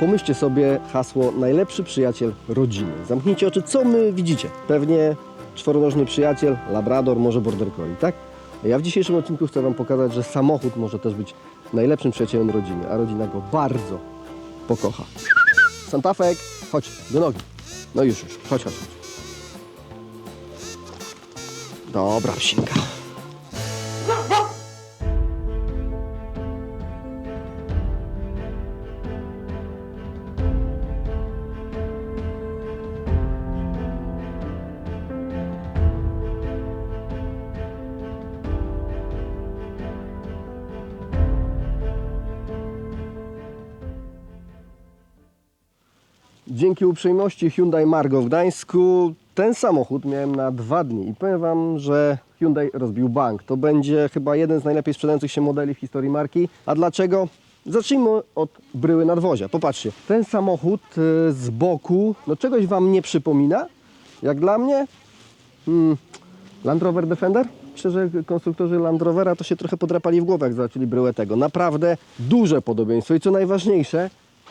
Pomyślcie sobie hasło najlepszy przyjaciel rodziny. Zamknijcie oczy, co my widzicie? Pewnie czworonożny przyjaciel, labrador, może border collie, tak? Ja w dzisiejszym odcinku chcę Wam pokazać, że samochód może też być najlepszym przyjacielem rodziny, a rodzina go bardzo pokocha. Santafek, chodź, do nogi. No już, już, chodź, chodź. chodź. Dobra, psinka. Dzięki uprzejmości Hyundai Margo w Gdańsku ten samochód miałem na dwa dni i powiem Wam, że Hyundai rozbił bank. To będzie chyba jeden z najlepiej sprzedających się modeli w historii marki. A dlaczego? Zacznijmy od bryły nadwozia. Popatrzcie, ten samochód y, z boku, no czegoś Wam nie przypomina? Jak dla mnie? Hmm, Land Rover Defender? Myślę, że konstruktorzy Land Rovera to się trochę podrapali w głowę, jak zobaczyli bryłę tego. Naprawdę duże podobieństwo i co najważniejsze,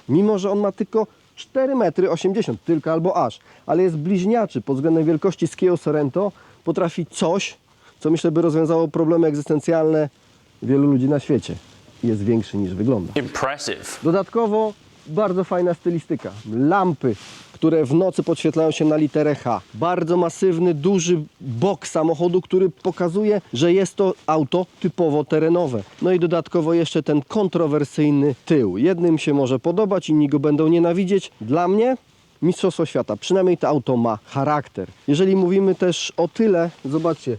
mimo że on ma tylko 4 metry 80 tylko albo aż, ale jest bliźniaczy pod względem wielkości z Kia Sorento, potrafi coś, co myślę by rozwiązało problemy egzystencjalne wielu ludzi na świecie. Jest większy niż wygląda. Impressive. Dodatkowo bardzo fajna stylistyka. Lampy, które w nocy podświetlają się na literę H. Bardzo masywny, duży bok samochodu, który pokazuje, że jest to auto typowo terenowe. No i dodatkowo jeszcze ten kontrowersyjny tył. Jednym się może podobać, inni go będą nienawidzieć. Dla mnie Mistrzostwo Świata. Przynajmniej to auto ma charakter. Jeżeli mówimy też o tyle, zobaczcie,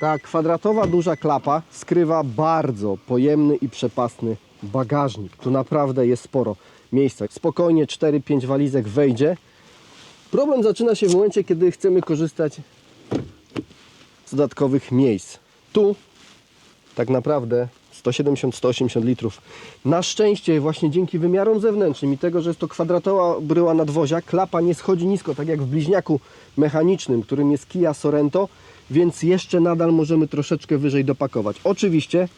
ta kwadratowa duża klapa skrywa bardzo pojemny i przepasny bagażnik. Tu naprawdę jest sporo miejsca. Spokojnie 4-5 walizek wejdzie. Problem zaczyna się w momencie, kiedy chcemy korzystać z dodatkowych miejsc. Tu tak naprawdę 170-180 litrów. Na szczęście właśnie dzięki wymiarom zewnętrznym i tego, że jest to kwadratowa bryła nadwozia, klapa nie schodzi nisko, tak jak w bliźniaku mechanicznym, którym jest Kia Sorento, więc jeszcze nadal możemy troszeczkę wyżej dopakować. Oczywiście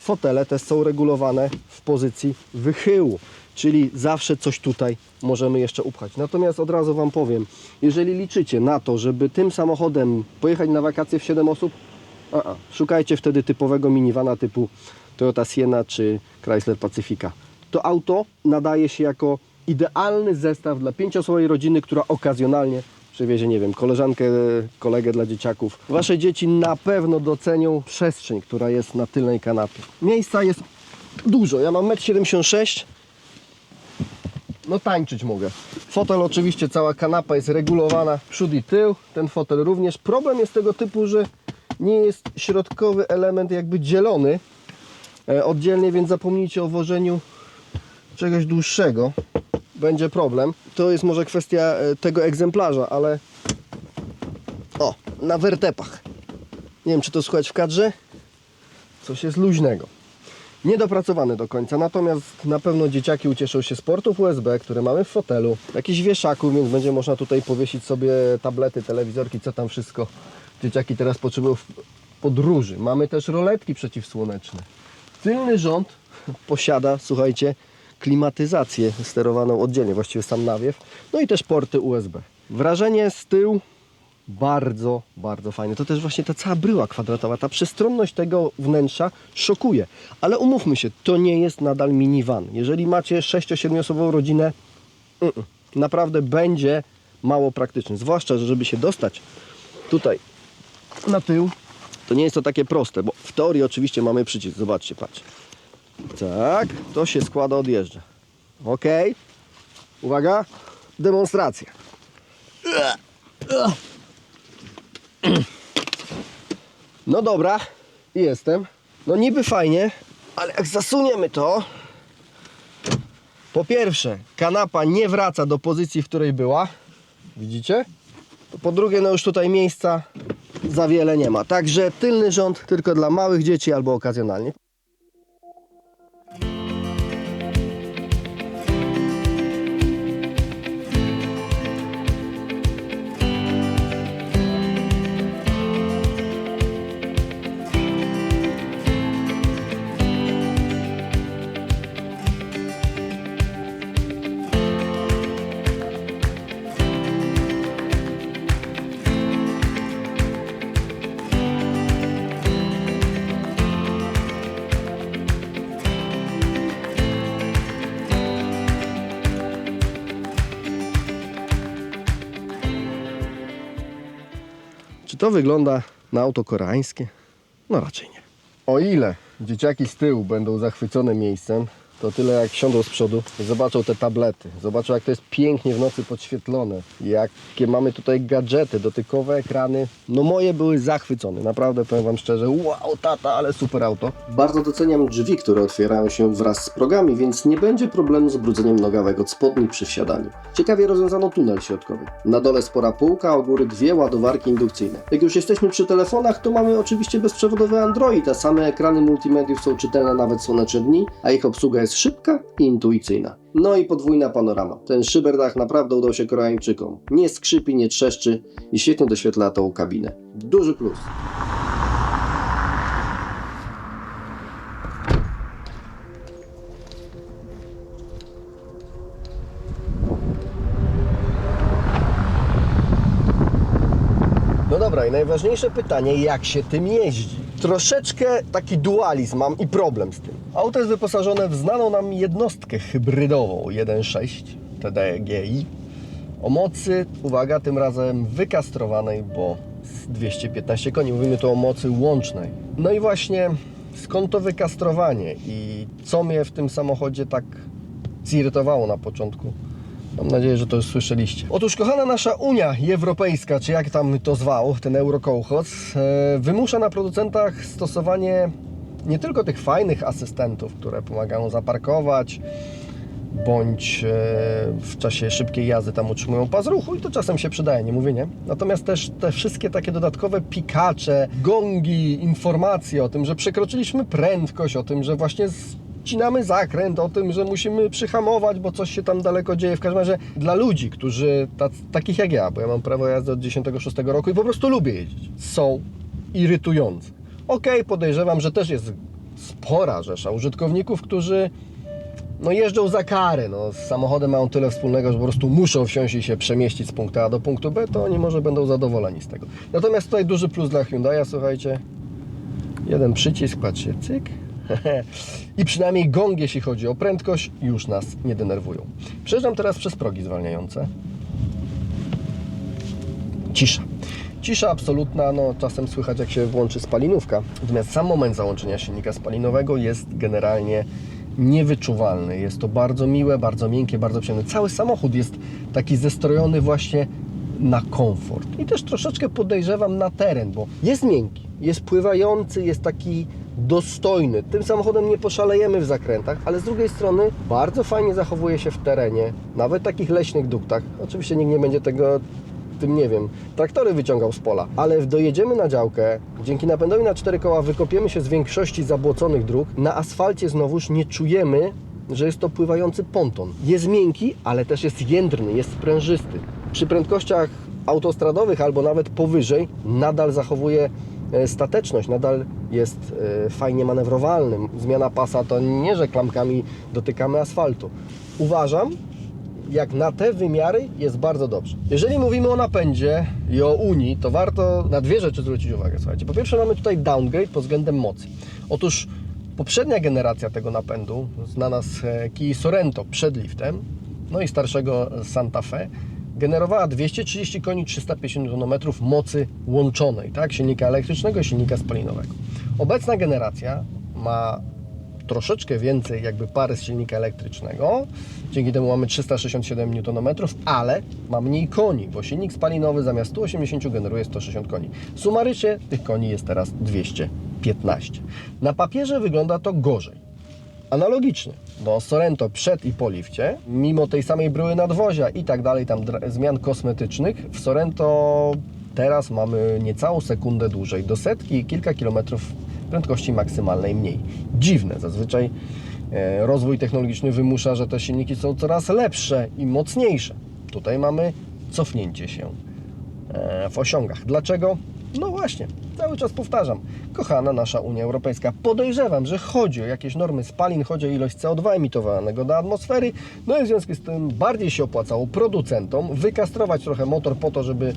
fotele też są regulowane w pozycji wychyłu, czyli zawsze coś tutaj możemy jeszcze upchać. Natomiast od razu Wam powiem, jeżeli liczycie na to, żeby tym samochodem pojechać na wakacje w 7 osób, a, a, szukajcie wtedy typowego minivana typu Toyota Sienna czy Chrysler Pacifica. To auto nadaje się jako idealny zestaw dla pięcioosobowej rodziny, która okazjonalnie przewiezie, nie wiem, koleżankę, kolegę dla dzieciaków. Wasze dzieci na pewno docenią przestrzeń, która jest na tylnej kanapie. Miejsca jest dużo. Ja mam 1,76 m. No tańczyć mogę. Fotel oczywiście, cała kanapa jest regulowana przód i tył. Ten fotel również. Problem jest tego typu, że nie jest środkowy element jakby dzielony e, oddzielnie, więc zapomnijcie o włożeniu czegoś dłuższego. Będzie problem. To jest może kwestia e, tego egzemplarza, ale o, na wertepach. Nie wiem, czy to słychać w kadrze. Coś jest luźnego niedopracowany do końca, natomiast na pewno dzieciaki ucieszą się z portów USB, które mamy w fotelu, jakichś wieszaków, więc będzie można tutaj powiesić sobie tablety, telewizorki, co tam wszystko dzieciaki teraz potrzebują w podróży. Mamy też roletki przeciwsłoneczne. Tylny rząd posiada, słuchajcie, klimatyzację sterowaną oddzielnie, właściwie sam nawiew, no i też porty USB. Wrażenie z tyłu bardzo, bardzo fajne. To też właśnie ta cała bryła kwadratowa, ta przestronność tego wnętrza szokuje. Ale umówmy się, to nie jest nadal minivan. Jeżeli macie 6-7 osobową rodzinę, mm, naprawdę będzie mało praktyczny. Zwłaszcza, że żeby się dostać tutaj na tył, to nie jest to takie proste, bo w teorii oczywiście mamy przycisk. Zobaczcie, patrz. Tak, to się składa, odjeżdża. Ok. Uwaga, demonstracja. No dobra, jestem. No niby fajnie, ale jak zasuniemy to, po pierwsze, kanapa nie wraca do pozycji, w której była. Widzicie? Po drugie, no już tutaj miejsca za wiele nie ma. Także tylny rząd tylko dla małych dzieci albo okazjonalnie. To wygląda na auto koreańskie? No raczej nie. O ile dzieciaki z tyłu będą zachwycone miejscem, to tyle jak siądą z przodu, zobaczą te tablety, zobaczą jak to jest pięknie w nocy podświetlone, jakie mamy tutaj gadżety, dotykowe ekrany. No moje były zachwycone, naprawdę powiem Wam szczerze, wow tata, ale super auto. Bardzo doceniam drzwi, które otwierają się wraz z progami, więc nie będzie problemu z brudzeniem nogawek od spodni przy wsiadaniu. Ciekawie rozwiązano tunel środkowy. Na dole spora półka, u góry dwie ładowarki indukcyjne. Jak już jesteśmy przy telefonach, to mamy oczywiście bezprzewodowy Android, a same ekrany multimediów są czytelne nawet słoneczne dni, a ich obsługa jest szybka i intuicyjna. No i podwójna panorama. Ten szyberdach naprawdę udał się Koreańczykom. Nie skrzypi, nie trzeszczy i świetnie doświetla tą kabinę. Duży plus. No dobra, i najważniejsze pytanie, jak się tym jeździ? Troszeczkę taki dualizm mam i problem z tym. Auto jest wyposażone w znaną nam jednostkę hybrydową 1.6 TDGI o mocy, uwaga, tym razem wykastrowanej, bo z 215 koni. Mówimy tu o mocy łącznej. No i właśnie skąd to wykastrowanie i co mnie w tym samochodzie tak zirytowało na początku? Mam nadzieję, że to już słyszeliście. Otóż, kochana nasza Unia Europejska, czy jak tam to zwał, ten eurokołchos, e, wymusza na producentach stosowanie nie tylko tych fajnych asystentów, które pomagają zaparkować, bądź e, w czasie szybkiej jazdy tam utrzymują pas ruchu i to czasem się przydaje, nie mówię nie. Natomiast też te wszystkie takie dodatkowe pikacze, gongi, informacje o tym, że przekroczyliśmy prędkość, o tym, że właśnie ścinamy zakręt, o tym, że musimy przyhamować, bo coś się tam daleko dzieje. W każdym razie dla ludzi, którzy, takich jak ja, bo ja mam prawo jazdy od 96 roku i po prostu lubię jeździć, są irytujące. Okej, podejrzewam, że też jest spora rzesza użytkowników, którzy no jeżdżą za karę, no, z samochodem mają tyle wspólnego, że po prostu muszą wsiąść i się przemieścić z punktu A do punktu B, to oni może będą zadowoleni z tego. Natomiast tutaj duży plus dla Hyundai'a, słuchajcie, jeden przycisk, patrzcie, cyk, i przynajmniej gong, jeśli chodzi o prędkość, już nas nie denerwują. Przejeżdżam teraz przez progi zwalniające. Cisza. Cisza absolutna, no czasem słychać jak się włączy spalinówka. Natomiast sam moment załączenia silnika spalinowego jest generalnie niewyczuwalny. Jest to bardzo miłe, bardzo miękkie, bardzo przyjemne. Cały samochód jest taki zestrojony właśnie na komfort. I też troszeczkę podejrzewam na teren, bo jest miękki, jest pływający, jest taki dostojny. Tym samochodem nie poszalejemy w zakrętach, ale z drugiej strony bardzo fajnie zachowuje się w terenie, nawet takich leśnych duktach. Oczywiście nikt nie będzie tego tym nie wiem, traktory wyciągał z pola, ale dojedziemy na działkę, dzięki napędowi na cztery koła wykopiemy się z większości zabłoconych dróg, na asfalcie znowuż nie czujemy, że jest to pływający ponton. Jest miękki, ale też jest jędrny, jest sprężysty. Przy prędkościach autostradowych albo nawet powyżej nadal zachowuje stateczność, nadal jest e, fajnie manewrowalny. Zmiana pasa to nie, że klamkami dotykamy asfaltu. Uważam, jak na te wymiary jest bardzo dobrze. Jeżeli mówimy o napędzie i o Unii, to warto na dwie rzeczy zwrócić uwagę. Słuchajcie, po pierwsze mamy tutaj downgrade pod względem mocy. Otóż poprzednia generacja tego napędu, znana z e, Kia Sorento przed liftem, no i starszego Santa Fe, generowała 230 koni, 350 Nm mocy łączonej, tak? Silnika elektrycznego i silnika spalinowego. Obecna generacja ma troszeczkę więcej jakby pary z silnika elektrycznego. Dzięki temu mamy 367 Nm, ale ma mniej koni, bo silnik spalinowy zamiast 180 generuje 160 koni. Sumarycznie tych koni jest teraz 215. Na papierze wygląda to gorzej. Analogicznie do Sorento przed i po lifcie, mimo tej samej bryły nadwozia i tak dalej, tam zmian kosmetycznych, w Sorento teraz mamy niecałą sekundę dłużej, do setki i kilka kilometrów prędkości maksymalnej mniej. Dziwne, zazwyczaj e, rozwój technologiczny wymusza, że te silniki są coraz lepsze i mocniejsze. Tutaj mamy cofnięcie się e, w osiągach. Dlaczego? No właśnie, cały czas powtarzam. Kochana nasza Unia Europejska, podejrzewam, że chodzi o jakieś normy spalin, chodzi o ilość CO2 emitowanego do atmosfery, no i w związku z tym bardziej się opłacało producentom wykastrować trochę motor po to, żeby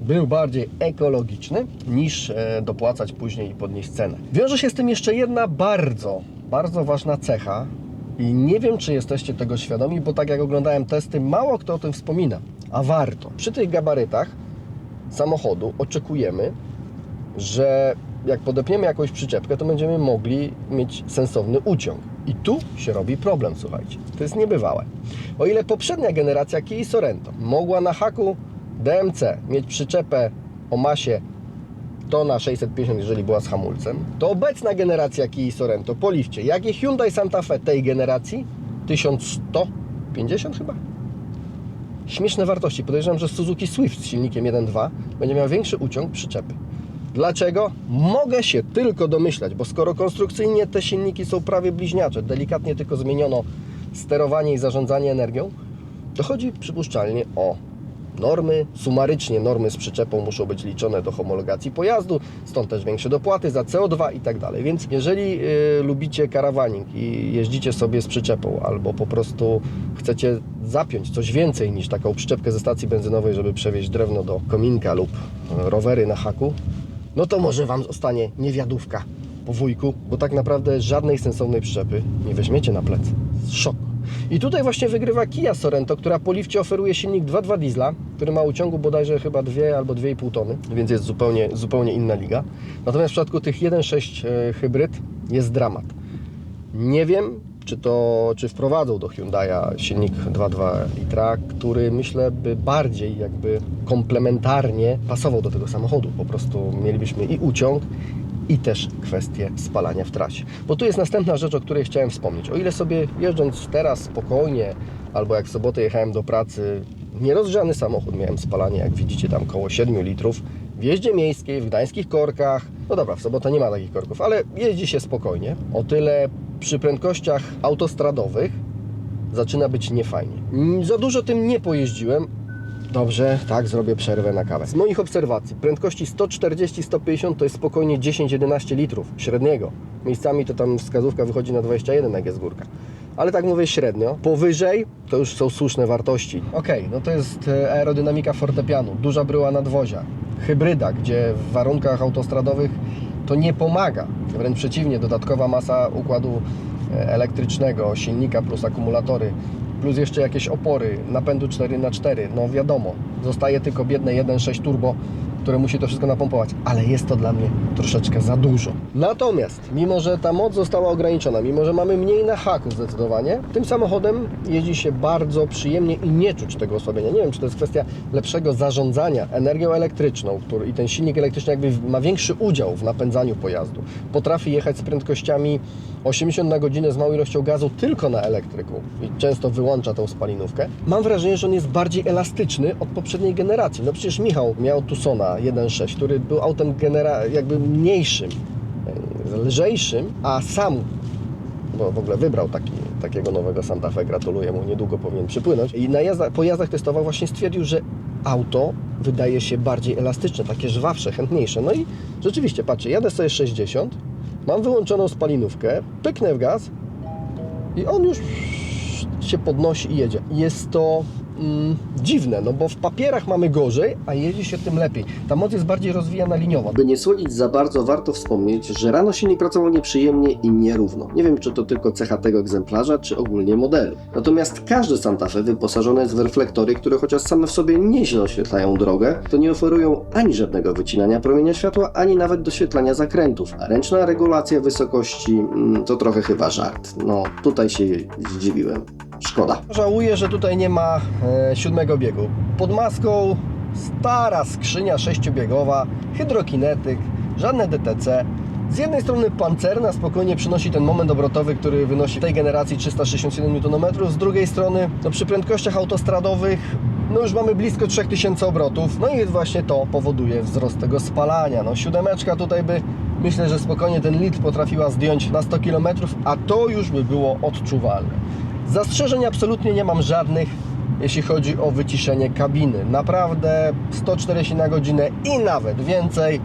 był bardziej ekologiczny, niż e, dopłacać później i podnieść cenę. Wiąże się z tym jeszcze jedna bardzo, bardzo ważna cecha i nie wiem, czy jesteście tego świadomi, bo tak jak oglądałem testy, mało kto o tym wspomina, a warto. Przy tych gabarytach samochodu oczekujemy, że jak podepniemy jakąś przyczepkę, to będziemy mogli mieć sensowny uciąg. I tu się robi problem, słuchajcie. To jest niebywałe. O ile poprzednia generacja Kia Sorento mogła na haku DMC mieć przyczepę o masie tona 650, jeżeli była z hamulcem, to obecna generacja Kia Sorento po lifcie, jak i Hyundai Santa Fe tej generacji, 1150 chyba? Śmieszne wartości. Podejrzewam, że Suzuki Swift z silnikiem 1.2 będzie miał większy uciąg przyczepy. Dlaczego? Mogę się tylko domyślać, bo skoro konstrukcyjnie te silniki są prawie bliźniacze, delikatnie tylko zmieniono sterowanie i zarządzanie energią, to chodzi przypuszczalnie o normy. Sumarycznie normy z przyczepą muszą być liczone do homologacji pojazdu, stąd też większe dopłaty za CO2 i tak dalej. Więc jeżeli y, lubicie karawaning i jeździcie sobie z przyczepą, albo po prostu chcecie zapiąć coś więcej niż taką przyczepkę ze stacji benzynowej, żeby przewieźć drewno do kominka lub y, rowery na haku, no to może Wam zostanie niewiadówka po wujku, bo tak naprawdę żadnej sensownej przyczepy nie weźmiecie na plecy. Szok. I tutaj właśnie wygrywa Kia Sorento, która po lifcie oferuje silnik 2.2 diesla, który ma uciągu bodajże chyba 2 albo 2,5 tony, więc jest zupełnie, zupełnie inna liga. Natomiast w przypadku tych 1.6 e, hybryd jest dramat. Nie wiem, czy to, czy wprowadzą do Hyundai'a silnik 2.2 litra, który myślę by bardziej jakby komplementarnie pasował do tego samochodu. Po prostu mielibyśmy i uciąg, i też kwestię spalania w trasie. Bo tu jest następna rzecz, o której chciałem wspomnieć. O ile sobie jeżdżąc teraz spokojnie, albo jak w sobotę jechałem do pracy, nierozgrzany samochód, miałem spalanie, jak widzicie, tam koło 7 litrów, w jeździe miejskiej, w gdańskich korkach, no dobra, w sobotę nie ma takich korków, ale jeździ się spokojnie. O tyle przy prędkościach autostradowych zaczyna być niefajnie. Za dużo tym nie pojeździłem, Dobrze, tak, zrobię przerwę na kawę. Z moich obserwacji, prędkości 140-150 to jest spokojnie 10-11 litrów średniego. Miejscami to tam wskazówka wychodzi na 21, jak jest górka. Ale tak mówię średnio. Powyżej to już są słuszne wartości. Ok, no to jest e, aerodynamika fortepianu, duża bryła nadwozia, hybryda, gdzie w warunkach autostradowych to nie pomaga. Wręcz przeciwnie, dodatkowa masa układu e, elektrycznego, silnika plus akumulatory plus jeszcze jakieś opory napędu 4x4, no wiadomo, zostaje tylko biedne 1.6 turbo, które musi to wszystko napompować, ale jest to dla mnie troszeczkę za dużo. Natomiast, mimo że ta moc została ograniczona, mimo że mamy mniej na haku zdecydowanie, tym samochodem jeździ się bardzo przyjemnie i nie czuć tego osłabienia. Nie wiem, czy to jest kwestia lepszego zarządzania energią elektryczną, który, i ten silnik elektryczny jakby ma większy udział w napędzaniu pojazdu. Potrafi jechać z prędkościami 80 na godzinę z małą ilością gazu tylko na elektryku i często wyłącza tą spalinówkę. Mam wrażenie, że on jest bardziej elastyczny od poprzedniej generacji. No przecież Michał miał Tucsona 1.6, który był autem genera jakby mniejszym, lżejszym, a sam bo w ogóle wybrał taki, takiego nowego Santa Fe, gratuluję mu, niedługo powinien przypłynąć. I na po jazdach testował właśnie stwierdził, że auto wydaje się bardziej elastyczne, takie żwawsze, chętniejsze. No i rzeczywiście, patrzcie, jadę sobie 60, mam wyłączoną spalinówkę, pyknę w gaz i on już się podnosi i jedzie. Jest to mm, dziwne, no bo w papierach mamy gorzej, a jeździ się tym lepiej. Ta moc jest bardziej rozwijana liniowo. By nie słodzić za bardzo, warto wspomnieć, że rano silnik pracował nieprzyjemnie i nierówno. Nie wiem, czy to tylko cecha tego egzemplarza, czy ogólnie modelu. Natomiast każde Santa Fe wyposażone jest w reflektory, które chociaż same w sobie nieźle oświetlają drogę, to nie oferują ani żadnego wycinania promienia światła, ani nawet doświetlania zakrętów. A ręczna regulacja wysokości mm, to trochę chyba żart. No, tutaj się zdziwiłem. Szkoda. Żałuję, że tutaj nie ma e, siódmego biegu. Pod maską stara skrzynia sześciobiegowa, hydrokinetyk, żadne DTC. Z jednej strony pancerna spokojnie przynosi ten moment obrotowy, który wynosi w tej generacji 367 Nm, z drugiej strony no przy prędkościach autostradowych no już mamy blisko 3000 obrotów, no i właśnie to powoduje wzrost tego spalania. No siódemeczka tutaj by myślę, że spokojnie ten litr potrafiła zdjąć na 100 km, a to już by było odczuwalne. Zastrzeżeń absolutnie nie mam żadnych, jeśli chodzi o wyciszenie kabiny. Naprawdę 140 na godzinę i nawet więcej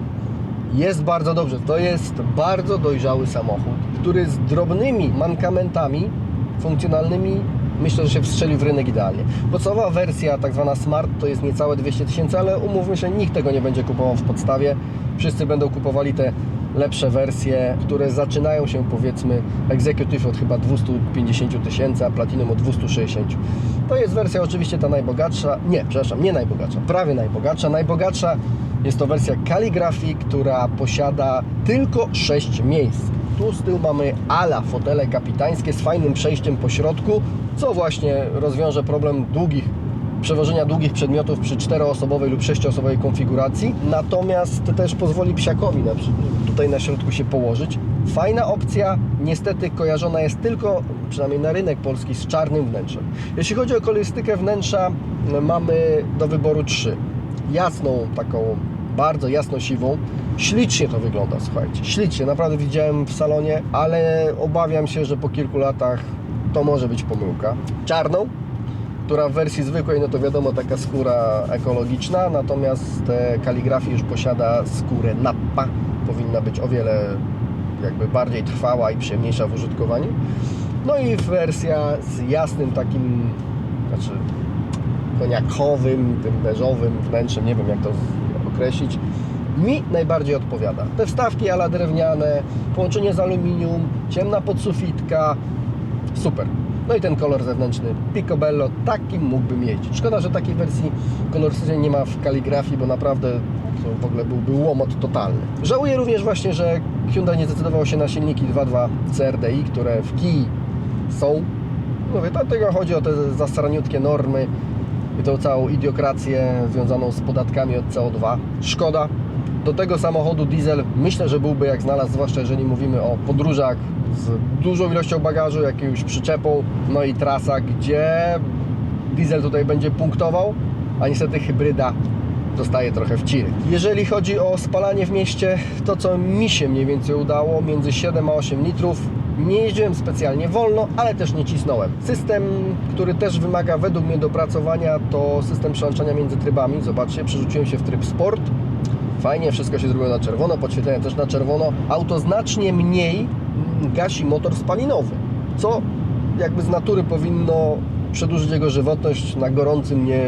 jest bardzo dobrze. To jest bardzo dojrzały samochód, który z drobnymi mankamentami funkcjonalnymi myślę, że się wstrzelił w rynek idealnie. Podstawowa wersja, tak zwana Smart, to jest niecałe 200 tysięcy, ale umówmy się, nikt tego nie będzie kupował w podstawie. Wszyscy będą kupowali te lepsze wersje, które zaczynają się powiedzmy Executive od chyba 250 tysięcy, a Platinum od 260. To jest wersja oczywiście ta najbogatsza, nie, przepraszam, nie najbogatsza, prawie najbogatsza. Najbogatsza jest to wersja kaligrafii, która posiada tylko 6 miejsc. Tu z tyłu mamy ala fotele kapitańskie z fajnym przejściem po środku, co właśnie rozwiąże problem długich przewożenia długich przedmiotów przy czteroosobowej lub sześcioosobowej konfiguracji, natomiast też pozwoli psiakowi na, tutaj na środku się położyć. Fajna opcja, niestety kojarzona jest tylko, przynajmniej na rynek polski, z czarnym wnętrzem. Jeśli chodzi o kolorystykę wnętrza, mamy do wyboru trzy. Jasną, taką bardzo jasno siwą. Ślicznie to wygląda, słuchajcie. Ślicznie, naprawdę widziałem w salonie, ale obawiam się, że po kilku latach to może być pomyłka. Czarną, która w wersji zwykłej, no to wiadomo, taka skóra ekologiczna, natomiast e, kaligrafii już posiada skórę nappa. Powinna być o wiele jakby bardziej trwała i przyjemniejsza w użytkowaniu. No i wersja z jasnym takim, znaczy koniakowym, tym beżowym wnętrzem, nie wiem jak to określić, mi najbardziej odpowiada. Te wstawki ala drewniane, połączenie z aluminium, ciemna podsufitka, super. No i ten kolor zewnętrzny Picobello, takim mógłbym jeździć. Szkoda, że takiej wersji kolorystycznej nie ma w kaligrafii, bo naprawdę to w ogóle byłby łomot totalny. Żałuję również właśnie, że Hyundai nie zdecydowało się na silniki 2.2 CRDI, które w Kii są. Mówię, dlatego chodzi o te zasraniutkie normy i tą całą idiokrację związaną z podatkami od CO2. Szkoda. Do tego samochodu diesel myślę, że byłby jak znalazł, zwłaszcza jeżeli mówimy o podróżach z dużą ilością bagażu, jakąś przyczepą, no i trasach, gdzie diesel tutaj będzie punktował, a niestety hybryda zostaje trochę w ciry. Jeżeli chodzi o spalanie w mieście, to co mi się mniej więcej udało, między 7 a 8 litrów. Nie jeździłem specjalnie wolno, ale też nie cisnąłem. System, który też wymaga według mnie dopracowania, to system przełączania między trybami. Zobaczcie, przerzuciłem się w tryb sport. Fajnie, wszystko się zrobiło na czerwono, podświetlenia też na czerwono. Auto znacznie mniej gasi motor spalinowy, co jakby z natury powinno przedłużyć jego żywotność. Na gorącym nie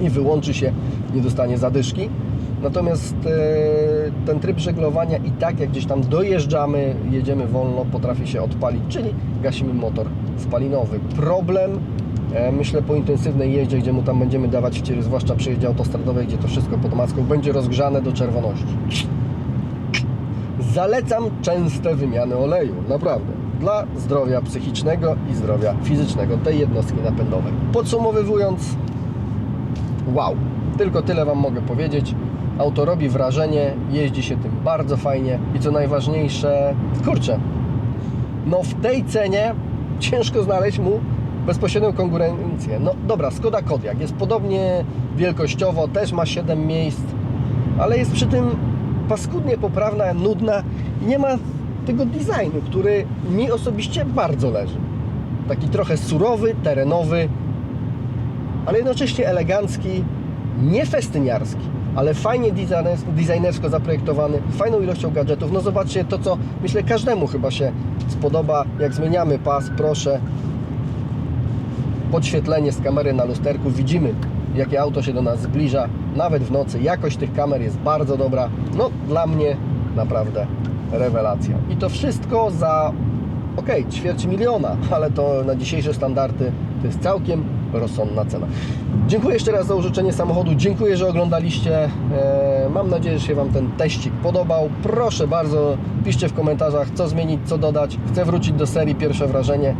i wyłączy się, nie dostanie zadyszki. Natomiast e, ten tryb żeglowania i tak jak gdzieś tam dojeżdżamy, jedziemy wolno, potrafi się odpalić, czyli gasimy motor spalinowy. Problem Myślę po intensywnej jeździe, gdzie mu tam będziemy dawać wciery, zwłaszcza przy jeździe autostradowej, gdzie to wszystko pod maską będzie rozgrzane do czerwoności. Zalecam częste wymiany oleju, naprawdę. Dla zdrowia psychicznego i zdrowia fizycznego tej jednostki napędowej. Podsumowując, wow, tylko tyle Wam mogę powiedzieć. Auto robi wrażenie, jeździ się tym bardzo fajnie i co najważniejsze, kurczę, no w tej cenie ciężko znaleźć mu bezpośrednią konkurencję. No dobra, Skoda Kodiaq jest podobnie wielkościowo, też ma 7 miejsc, ale jest przy tym paskudnie poprawna, nudna i nie ma tego designu, który mi osobiście bardzo leży. Taki trochę surowy, terenowy, ale jednocześnie elegancki, nie festyniarski, ale fajnie designers- designersko zaprojektowany, fajną ilością gadżetów. No zobaczcie to, co myślę każdemu chyba się spodoba, jak zmieniamy pas, proszę, podświetlenie z kamery na lusterku, widzimy jakie auto się do nas zbliża, nawet w nocy. Jakość tych kamer jest bardzo dobra. No dla mnie naprawdę rewelacja. I to wszystko za ok, ćwierć miliona, ale to na dzisiejsze standardy to jest całkiem rozsądna cena. Dziękuję jeszcze raz za użyczenie samochodu. Dziękuję, że oglądaliście. E, Mam nadzieję, że się Wam ten teścik podobał. Proszę bardzo, piszcie w komentarzach, co zmienić, co dodać. Chcę wrócić do serii Pierwsze Wrażenie.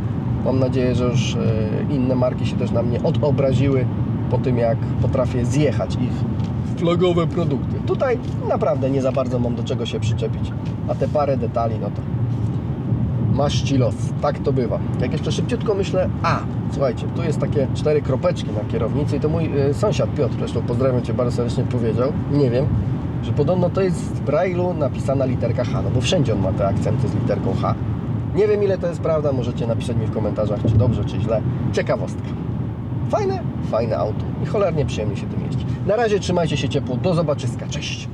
Mam nadzieję, że już e, inne marki się też na mnie odobraziły po tym, jak potrafię zjechać ich flagowe produkty. Tutaj naprawdę nie za bardzo mam do czego się przyczepić, a te parę detali, no to masz ci los. Tak to bywa. Jak jeszcze szybciutko myślę, a słuchajcie, tu jest takie cztery kropeczki na kierownicy i to mój y, sąsiad Piotr, zresztą pozdrawiam Cię bardzo serdecznie, powiedział, nie wiem, że podobno to jest w Braille'u napisana literka H, no bo wszędzie on ma te akcenty z literką H. Nie wiem ile to jest prawda, możecie napisać mi w komentarzach, czy dobrze, czy źle. Ciekawostka. Fajne, fajne auto i cholernie przyjemnie się tym jeździ. Na razie trzymajcie się ciepło, do zobaczyska, cześć!